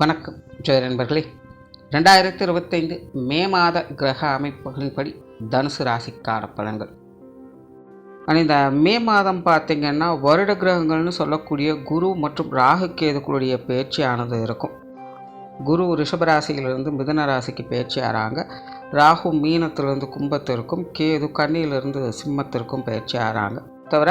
வணக்கம். ஜெய நண்பர்களே ரெண்டாயிரத்தி இருபத்தைந்து மே மாத கிரக அமைப்புகளின்படி தனுசு ராசிக்கான பலன்கள். ஆனால் இந்த மே மாதம் பார்த்திங்கன்னா வருட கிரகங்கள்னு சொல்லக்கூடிய குரு மற்றும் ராகு கேதுக்களுடைய பயிற்சியானது இருக்கும். குரு ரிஷபராசியிலிருந்து மிதன ராசிக்கு பயிற்சி ராகு மீனத்திலிருந்து கும்பத்திற்கும் கேது கண்ணியிலிருந்து சிம்மத்திற்கும் பயிற்சி ஆகிறாங்க தவிர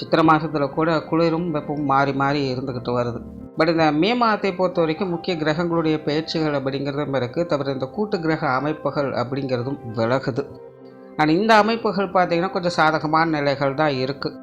சித்திரை மாதத்தில் கூட குளிரும் வெப்பமும் மாறி மாறி இருந்துக்கிட்டு வருது. பட் இந்த மே மாதத்தை பொறுத்த வரைக்கும் முக்கிய கிரகங்களுடைய பயிற்சிகள் அப்படிங்கிறதும் இருக்குது தவிர இந்த கூட்டு கிரக அமைப்புகள் அப்படிங்கிறதும் விலகுது. ஆனால் இந்த அமைப்புகள் பார்த்திங்கன்னா கொஞ்சம் சாதகமான நிலைகள் தான் இருக்குது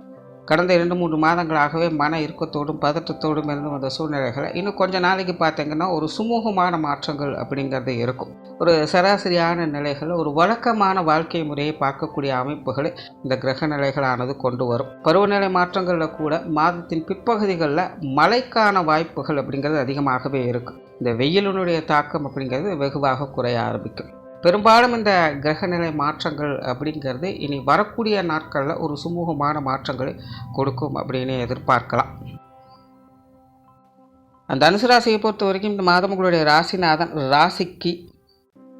கடந்த இரண்டு மூன்று மாதங்களாகவே மன இறுக்கத்தோடும் பதற்றத்தோடும் இருந்து வந்த சூழ்நிலைகளை இன்னும் கொஞ்ச நாளைக்கு பார்த்தீங்கன்னா ஒரு சுமூகமான மாற்றங்கள் அப்படிங்கிறது இருக்கும். ஒரு சராசரியான நிலைகள் ஒரு வழக்கமான வாழ்க்கை முறையை பார்க்கக்கூடிய அமைப்புகளை இந்த கிரக நிலைகளானது கொண்டு வரும். பருவநிலை மாற்றங்களில் கூட மாதத்தின் பிற்பகுதிகளில் மழைக்கான வாய்ப்புகள் அப்படிங்கிறது அதிகமாகவே இருக்குது இந்த வெயிலினுடைய தாக்கம் அப்படிங்கிறது வெகுவாக குறைய ஆரம்பிக்கும். பெரும்பாலும் இந்த கிரகநிலை மாற்றங்கள் அப்படிங்கிறது இனி வரக்கூடிய நாட்களில் ஒரு சுமூகமான மாற்றங்களை கொடுக்கும் அப்படின்னு எதிர்பார்க்கலாம். அந்த தனுசு ராசியை பொறுத்த வரைக்கும் இந்த மாதம் உங்களுடைய ராசிநாதன் ராசிக்கு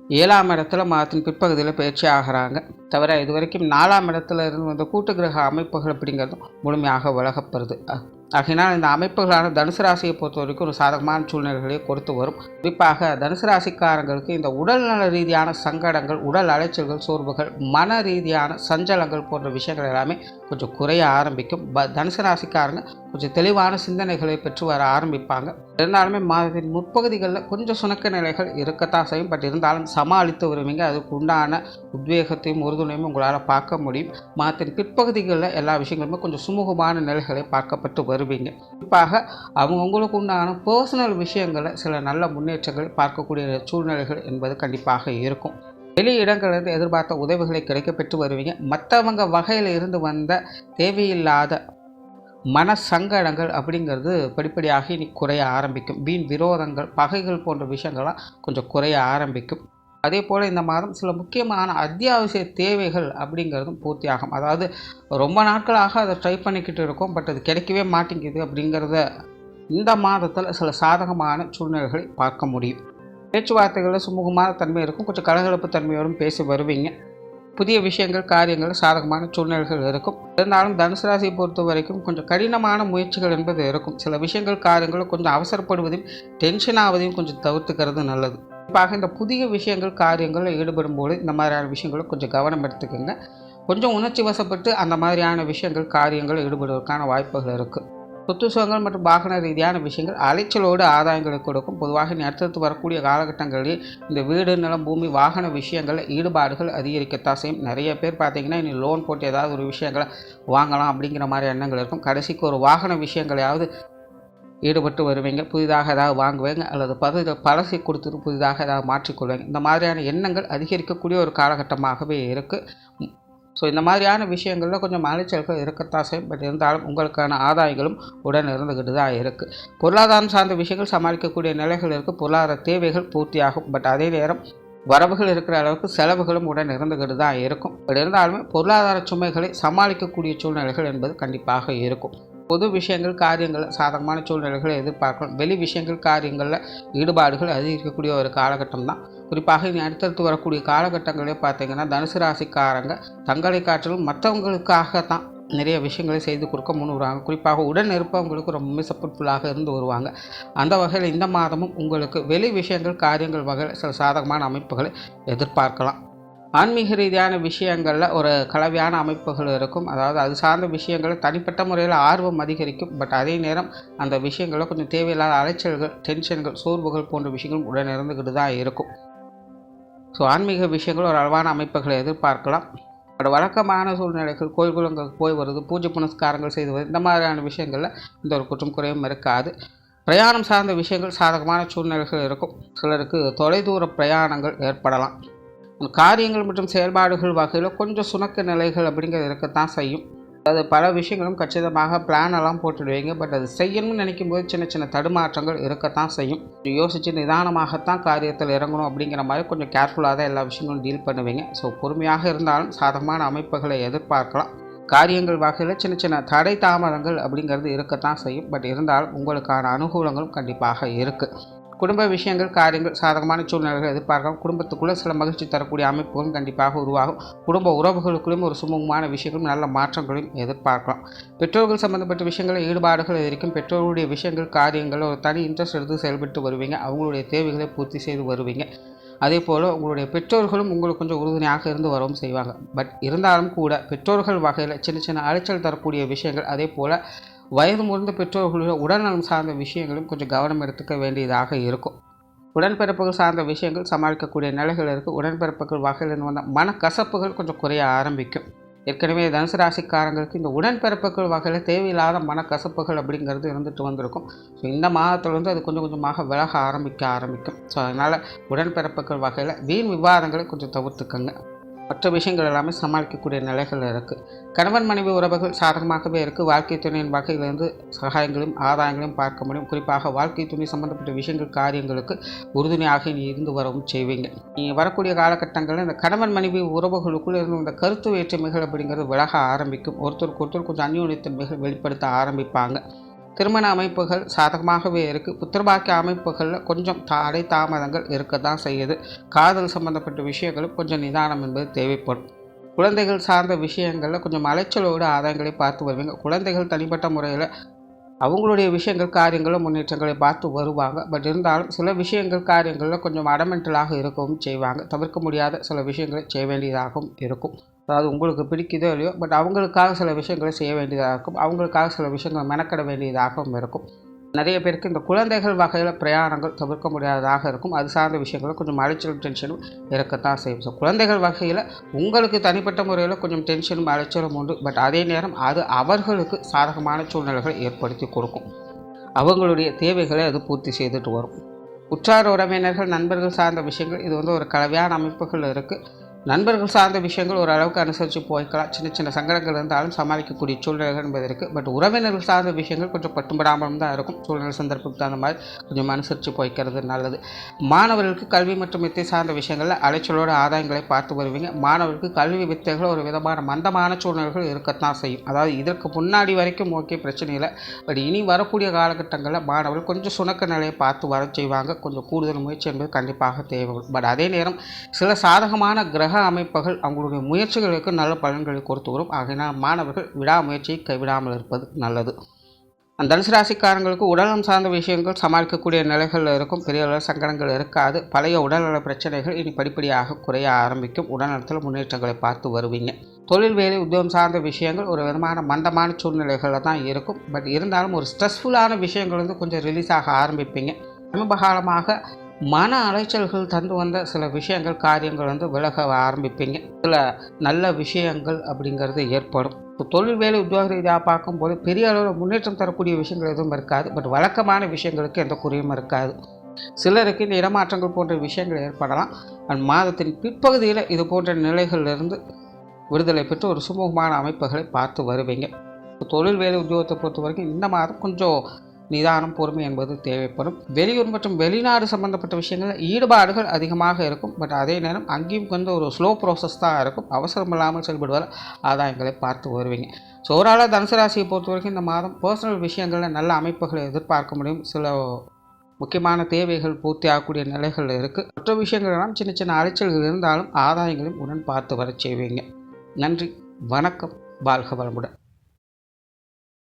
ஏழாம் இடத்துல மாதத்தின் பிற்பகுதியில் பயிற்சி ஆகிறாங்க. தவிர இது வரைக்கும் நாலாம் இடத்துல இருந்து வந்த கூட்டு கிரக அமைப்புகள் அப்படிங்கிறதும் முழுமையாக விலகப்படுது ஆகையினால் இந்த அமைப்புகளான தனுசு ராசியை பொறுத்த வரைக்கும் ஒரு சாதகமான சூழ்நிலைகளை கொடுத்து வரும். குறிப்பாக தனுசு ராசிக்காரங்களுக்கு இந்த உடல்நல ரீதியான சங்கடங்கள் உடல் அலைச்சல்கள் சோர்வுகள் மன ரீதியான சஞ்சலங்கள் போன்ற விஷயங்கள் எல்லாமே கொஞ்சம் குறைய ஆரம்பிக்கும். ப தனுசு ராசிக்காரங்க கொஞ்சம் தெளிவான சிந்தனைகளை பெற்று வர ஆரம்பிப்பாங்க. இருந்தாலுமே மாதத்தின் முற்பகுதிகளில் கொஞ்சம் சுணக்க நிலைகள் இருக்கத்தான் செய்யும். பட் இருந்தாலும் சமாளித்து வருவீங்க அதுக்கு உண்டான உத்வேகத்தையும் உறுதுணையும் உங்களால் பார்க்க முடியும். மாதத்தின் பிற்பகுதிகளில் எல்லா விஷயங்களுமே கொஞ்சம் சுமூகமான நிலைகளை பார்க்கப்பட்டு வருவீங்க. குறிப்பாக அவங்கவுங்களுக்கு உண்டான பர்சனல் விஷயங்களை சில நல்ல முன்னேற்றங்களை பார்க்கக்கூடிய சூழ்நிலைகள் என்பது கண்டிப்பாக இருக்கும். வெளி இடங்களிலிருந்து எதிர்பார்த்த உதவிகளை கிடைக்கப்பெற்று வருவீங்க. மற்றவங்க வகையில் இருந்து வந்த தேவையில்லாத மன சங்கடங்கள் அப்படிங்கிறது படிப்படியாக இனி குறைய ஆரம்பிக்கும். வீண் விரோதங்கள் பகைகள் போன்ற விஷயங்கள்லாம் கொஞ்சம் குறைய ஆரம்பிக்கும். அதே போல் இந்த மாதம் சில முக்கியமான அத்தியாவசிய தேவைகள் அப்படிங்கிறதும் பூர்த்தியாகும். அதாவது ரொம்ப நாட்களாக அதை ட்ரை பண்ணிக்கிட்டு இருக்கோம் பட் அது கிடைக்கவே மாட்டேங்குது அப்படிங்கிறத இந்த மாதத்தில் சில சாதகமான சூழ்நிலைகளை பார்க்க முடியும். பேச்சுவார்த்தைகளில் சுமூகமான தன்மை இருக்கும். கொஞ்சம் கலகலப்பு தன்மையோடும் பேசி வருவீங்க. புதிய விஷயங்கள் காரியங்கள் சாதகமான சூழ்நிலைகள் இருக்கும். இருந்தாலும் தனுசு ராசியை பொறுத்த வரைக்கும் கொஞ்சம் கடினமான முயற்சிகள் என்பது இருக்கும். சில விஷயங்கள் காரியங்களும் கொஞ்சம் அவசரப்படுவதையும் டென்ஷன் ஆவதையும் கொஞ்சம் தவிர்த்துக்கிறது நல்லது. குறிப்பாக இந்த புதிய விஷயங்கள் காரியங்களில் ஈடுபடும் போது இந்த மாதிரியான விஷயங்களும் கொஞ்சம் கவனம் எடுத்துக்கோங்க. கொஞ்சம் உணர்ச்சி வசப்பட்டு அந்த மாதிரியான விஷயங்கள் காரியங்கள் ஈடுபடுவதற்கான வாய்ப்புகள் இருக்குது சொத்துசங்கள் மற்றும் வாகன ரீதியான விஷயங்கள் அலைச்சலோடு ஆதாயங்களை கொடுக்கும். பொதுவாக இனி அடுத்தடுத்து வரக்கூடிய காலகட்டங்களில் இந்த வீடு நிலம் பூமி வாகன விஷயங்களில் ஈடுபாடுகள் அதிகரிக்கத்தான் செய்யும். நிறைய பேர் பார்த்தீங்கன்னா இனி லோன் போட்டு ஏதாவது ஒரு விஷயங்களை வாங்கலாம் அப்படிங்கிற மாதிரி எண்ணங்கள் இருக்கும். கடைசிக்கு ஒரு வாகன விஷயங்களையாவது ஈடுபட்டு வருவீங்க. புதிதாக ஏதாவது வாங்குவீங்க. அல்லது பதவி பழசை கொடுத்துட்டு புதிதாக ஏதாவது மாற்றிக்கொள்வீங்க. இந்த மாதிரியான எண்ணங்கள் அதிகரிக்கக்கூடிய ஒரு காலகட்டமாகவே இருக்குது ஸோ இந்த மாதிரியான விஷயங்களில் கொஞ்சம் அலைச்சல்கள் இருக்கத்தான் செய்யும். பட் இருந்தாலும் உங்களுக்கான ஆதாயங்களும் உடன் இருந்துக்கிட்டு தான் இருக்குது பொருளாதாரம் சார்ந்த விஷயங்கள் சமாளிக்கக்கூடிய நிலைகள் இருக்குது பொருளாதார தேவைகள் பூர்த்தியாகும். பட் அதே நேரம் வரவுகள் இருக்கிற அளவுக்கு செலவுகளும் உடன் இருந்துக்கிட்டு தான் இருக்கும். பட் இருந்தாலுமே பொருளாதார சுமைகளை சமாளிக்கக்கூடிய சூழ்நிலைகள் என்பது கண்டிப்பாக இருக்கும். பொது விஷயங்கள் காரியங்கள் சாதகமான சூழ்நிலைகளை எதிர்பார்க்கணும் வெளி விஷயங்கள் காரியங்களில் ஈடுபாடுகள் அதிகரிக்கக்கூடிய ஒரு காலகட்டம் தான் குறிப்பாக இனி அடுத்தடுத்து வரக்கூடிய காலகட்டங்களே பார்த்தீங்கன்னா தனுசு ராசிக்காரங்க தங்களை காற்றிலும் மற்றவங்களுக்காக தான் நிறைய விஷயங்களை செய்து கொடுக்க முன் வருவாங்க குறிப்பாக உடன் இருப்பவங்களுக்கு ரொம்ப சப்போர்ட்ஃபுல்லாக இருந்து வருவாங்க. அந்த வகையில் இந்த மாதமும் உங்களுக்கு வெளி விஷயங்கள் காரியங்கள் வகையில் சில சாதகமான அமைப்புகளை எதிர்பார்க்கலாம். ஆன்மீக ரீதியான விஷயங்களில் ஒரு கலவையான அமைப்புகள் இருக்கும். அதாவது அது சார்ந்த விஷயங்களை தனிப்பட்ட முறையில் ஆர்வம் அதிகரிக்கும். பட் அதே நேரம் அந்த விஷயங்களில் கொஞ்சம் தேவையில்லாத அலைச்சல்கள் டென்ஷன்கள் சோர்வுகள் போன்ற விஷயங்களும் உடன் இருந்துக்கிட்டு தான் இருக்கும். ஸோ ஆன்மீக விஷயங்கள் ஒரு அளவான அமைப்புகளை எதிர்பார்க்கலாம். பட் வழக்கமான சூழ்நிலைகள் கோயில் குளங்களுக்கு போய் வருது பூஜை புனஸ்காரங்கள் செய்து வருது இந்த மாதிரியான விஷயங்களில் இந்த ஒரு குற்றம் குறையும் இருக்காது. பிரயாணம் சார்ந்த விஷயங்கள் சாதகமான சூழ்நிலைகள் இருக்கும். சிலருக்கு தொலைதூர பிரயாணங்கள் ஏற்படலாம். காரியங்கள் மற்றும் செயல்பாடுகள் வகையில் கொஞ்சம் சுணக்க நிலைகள் அப்படிங்கிறது இருக்கத்தான் செய்யும். அது பல விஷயங்களும் கச்சிதமாக பிளான் எல்லாம் போட்டுடுவீங்க. பட் அது செய்யணும்னு நினைக்கும் போது சின்ன சின்ன தடுமாற்றங்கள் இருக்கத்தான் செய்யும். யோசித்து நிதானமாகத்தான் காரியத்தில் இறங்கணும் அப்படிங்கிற மாதிரி கொஞ்சம் கேர்ஃபுல்லாக தான் எல்லா விஷயங்களும் டீல் பண்ணுவீங்க. ஸோ பொறுமையாக இருந்தாலும் சாதகமான அமைப்புகளை எதிர்பார்க்கலாம். காரியங்கள் வகையில் சின்ன சின்ன தடை தாமதங்கள் அப்படிங்கிறது இருக்கத்தான் செய்யும். பட் இருந்தாலும் உங்களுக்கான அனுகூலங்களும் கண்டிப்பாக இருக்குது குடும்ப விஷயங்கள் காரியங்கள் சாதகமான சூழ்நிலைகள் எதிர்பார்க்கலாம் குடும்பத்துக்குள்ளே சில மகிழ்ச்சி தரக்கூடிய அமைப்புகளும் கண்டிப்பாக உருவாகும். குடும்ப உறவுகளுக்குள்ளும் ஒரு சுமூகமான விஷயங்களும் நல்ல மாற்றங்களையும் எதிர்பார்க்கலாம். பெற்றோர்கள் சம்மந்தப்பட்ட விஷயங்களில் ஈடுபாடுகள் எதிர்க்கும் பெற்றோர்களுடைய விஷயங்கள் காரியங்கள் ஒரு தனி இன்ட்ரெஸ்ட் எடுத்து செயல்பட்டு வருவீங்க. அவங்களுடைய தேவைகளை பூர்த்தி செய்து வருவீங்க. அதே போல் உங்களுடைய பெற்றோர்களும் உங்களுக்கு கொஞ்சம் உறுதுணையாக இருந்து வரவும் செய்வாங்க. பட் இருந்தாலும் கூட பெற்றோர்கள் வகையில் சின்ன சின்ன அலைச்சல் தரக்கூடிய விஷயங்கள் அதே போல் வயது முதிர்ந்த பெற்றோர்களுடைய உடல்நலம் சார்ந்த விஷயங்களும் கொஞ்சம் கவனம் எடுத்துக்க வேண்டியதாக இருக்கும். உடன்பிறப்புகள் சார்ந்த விஷயங்கள் சமாளிக்கக்கூடிய நிலைகள் இருக்குது உடன்பிறப்புகள் வகையில் வந்த மனக்கசப்புகள் கொஞ்சம் குறைய ஆரம்பிக்கும். ஏற்கனவே தனுசு ராசிக்காரங்களுக்கு இந்த உடன்பிறப்புகள் வகையில் தேவையில்லாத மனக்கசப்புகள் அப்படிங்கிறது இருந்துட்டு வந்திருக்கும். ஸோ இந்த மாதத்தில் வந்து அது கொஞ்சம் கொஞ்சமாக விலக ஆரம்பிக்க ஆரம்பிக்கும். ஸோ அதனால் உடன்பிறப்புகள் வகையில் வீண் விவாதங்களை கொஞ்சம் தவிர்த்துக்கங்க. மற்ற விஷயங்கள் எல்லாமே சமாளிக்கக்கூடிய நிலைகள் இருக்குது கணவன் மனைவி உறவுகள் சாதகமாகவே இருக்குது வாழ்க்கை துணையின் வகையிலிருந்து சகாயங்களையும் ஆதாயங்களையும் பார்க்க முடியும். குறிப்பாக வாழ்க்கை துணை சம்மந்தப்பட்ட விஷயங்கள் காரியங்களுக்கு உறுதுணையாக நீ இருந்து வரவும் செய்வீங்க. நீங்கள் வரக்கூடிய காலகட்டங்களில் இந்த கணவன் மனைவி உறவுகளுக்குள்ளே இருந்து இந்த கருத்து வேற்றுமைகள் அப்படிங்கிறது விலக ஆரம்பிக்கும். ஒருத்தருக்கு ஒருத்தர் கொஞ்சம் அந்யோன்யத்தன்மைகள் வெளிப்படுத்த ஆரம்பிப்பாங்க. திருமண அமைப்புகள் சாதகமாகவே இருக்குது புத்திரபாக்கிய அமைப்புகளில் கொஞ்சம் தடை தாமதங்கள் இருக்க தான் செய்யுது. காதல் சம்பந்தப்பட்ட விஷயங்களும் கொஞ்சம் நிதானம் என்பது தேவைப்படும். குழந்தைகள் சார்ந்த விஷயங்களில் கொஞ்சம் அலைச்சலோடு ஆதாயங்களை பார்த்து வருவீங்க. குழந்தைகள் தனிப்பட்ட முறையில் அவங்களுடைய விஷயங்கள் காரியங்களும் முன்னேற்றங்களை பார்த்து வருவாங்க. பட் இருந்தாலும் சில விஷயங்கள் காரியங்களில் கொஞ்சம் அடமெண்டலாக இருக்கவும் செய்வாங்க. தவிர்க்க முடியாத சில விஷயங்களை செய்ய வேண்டியதாகவும் இருக்கும். அதாவது உங்களுக்கு பிடிக்குதோ இல்லையோ பட் அவங்களுக்காக சில விஷயங்களை செய்ய வேண்டியதாக இருக்கும். அவங்களுக்காக சில விஷயங்களை மெனக்கட வேண்டியதாகவும் இருக்கும். நிறைய பேருக்கு இந்த குழந்தைகள் வகையில் பிரயாணங்கள் தவிர்க்க முடியாததாக இருக்கும். அது சார்ந்த விஷயங்களும் கொஞ்சம் அலைச்சலும் டென்ஷனும் இருக்கத்தான் செய்யும். ஸோ குழந்தைகள் வகையில் உங்களுக்கு தனிப்பட்ட முறையில் கொஞ்சம் டென்ஷனும் அலைச்சலும் உண்டு. பட் அதே நேரம் அது அவர்களுக்கு சாதகமான சூழ்நிலைகளை ஏற்படுத்தி கொடுக்கும். அவங்களுடைய தேவைகளை அது பூர்த்தி செய்துட்டு வரும். உற்றார் உறவினர்கள் நண்பர்கள் சார்ந்த விஷயங்கள் இது வந்து ஒரு கலவையான அமைப்புகள் இருக்குது நண்பர்கள் சார்ந்த விஷயங்கள் ஓரளவுக்கு அனுசரித்து போய்க்கலாம். சின்ன சின்ன சங்கடங்கள் இருந்தாலும் சமாளிக்கக்கூடிய சூழ்நிலைகள் என்பது இருக்குது பட் உறவினர்கள் சார்ந்த விஷயங்கள் கொஞ்சம் பட்டும்படாமலும் தான் இருக்கும். சூழ்நிலை சந்தர்ப்பத்துக்கு தகுந்த மாதிரி கொஞ்சம் அனுசரித்து போய்க்கிறது நல்லது. மாணவர்களுக்கு கல்வி மற்றும் வித்தை சார்ந்த விஷயங்களில் அலைச்சலோட ஆதாயங்களை பார்த்து வருவீங்க. மாணவர்களுக்கு கல்வி வித்தைகள் ஒரு விதமான மந்தமான சூழ்நிலைகள் இருக்கத்தான் செய்யும். அதாவது இதற்கு முன்னாடி வரைக்கும் ஓகே பிரச்சனை இல்லை. பட் இனி வரக்கூடிய காலகட்டங்களில் மாணவர்கள் கொஞ்சம் சுணக்க நிலையை பார்த்து வர செய்வாங்க. கொஞ்சம் கூடுதல் முயற்சி என்பது கண்டிப்பாக தேவைப்படும். பட் அதே நேரம் சில சாதகமான கிரக அமைப்புகள் அவங்களுடைய முயற்சிகளுக்கு நல்ல பலன்களை கொடுத்து வரும். ஆகையினால் மாணவர்கள் விடாமுயற்சியை கைவிடாமல் இருப்பது நல்லது. அந்த தனுசு ராசிக்காரங்களுக்கு உடல்நலம் சார்ந்த விஷயங்கள் சமாளிக்கக்கூடிய நிலைகள் இருக்கும். பெரிய அளவு சங்கடங்கள் இருக்காது. பழைய உடல்நல பிரச்சனைகள் இனி படிப்படியாக குறைய ஆரம்பிக்கும். உடல்நலத்தில் முன்னேற்றங்களை பார்த்து வருவீங்க. தொழில் வேலை உத்தியோகம் சார்ந்த விஷயங்கள் ஒரு விதமான மந்தமான சூழ்நிலைகளில் தான் இருக்கும். பட் இருந்தாலும் ஒரு ஸ்ட்ரெஸ்ஃபுல்லான விஷயங்கள் வந்து கொஞ்சம் ரிலீஸ் ஆக ஆரம்பிப்பீங்க. சமீப காலமாக மன அலைச்சல்கள் தந்து வந்த சில விஷயங்கள் காரியங்கள் வந்து விலக ஆரம்பிப்பீங்க. சில நல்ல விஷயங்கள் அப்படிங்கிறது ஏற்படும். இப்போ தொழில் வேலை உத்தியோக ரீதியாக பார்க்கும்போது பெரிய அளவில் முன்னேற்றம் தரக்கூடிய விஷயங்கள் எதுவும் இருக்காது. பட் வழக்கமான விஷயங்களுக்கு எந்த குறையும் இருக்காது. சிலருக்கு இந்த இடமாற்றங்கள் போன்ற விஷயங்கள் ஏற்படலாம். அண்ட் மாதத்தின் பிற்பகுதியில் இது போன்ற நிலைகளிலிருந்து விடுதலை பெற்று ஒரு சுமூகமான அமைப்புகளை பார்த்து வருவீங்க. தொழில் வேலை உத்தியோகத்தை பொறுத்த வரைக்கும் இந்த மாதம் கொஞ்சம் நிதானம் பொறுமை என்பது தேவைப்படும். வெளியூர் மற்றும் வெளிநாடு சம்பந்தப்பட்ட விஷயங்களில் ஈடுபாடுகள் அதிகமாக இருக்கும். பட் அதே நேரம் அங்கேயும் கொஞ்சம் ஒரு ஸ்லோ ப்ராசஸ் தான் இருக்கும். அவசரம் இல்லாமல் செயல்படுவதால் ஆதாயங்களை பார்த்து வருவீங்க. ஸோ ஓவராலாக தனுசு ராசியை பொறுத்த வரைக்கும் இந்த மாதம் பர்சனல் விஷயங்களில் நல்ல அமைப்புகளை எதிர்பார்க்க முடியும். சில முக்கியமான தேவைகள் பூர்த்தி ஆகக்கூடிய நிலைகள் இருக்குது மற்ற விஷயங்கள்லாம் சின்ன சின்ன அலைச்சல்கள் இருந்தாலும் ஆதாயங்களையும் உடன் பார்த்து வர செய்வீங்க. நன்றி வணக்கம் வாழ்க வளமுடன்.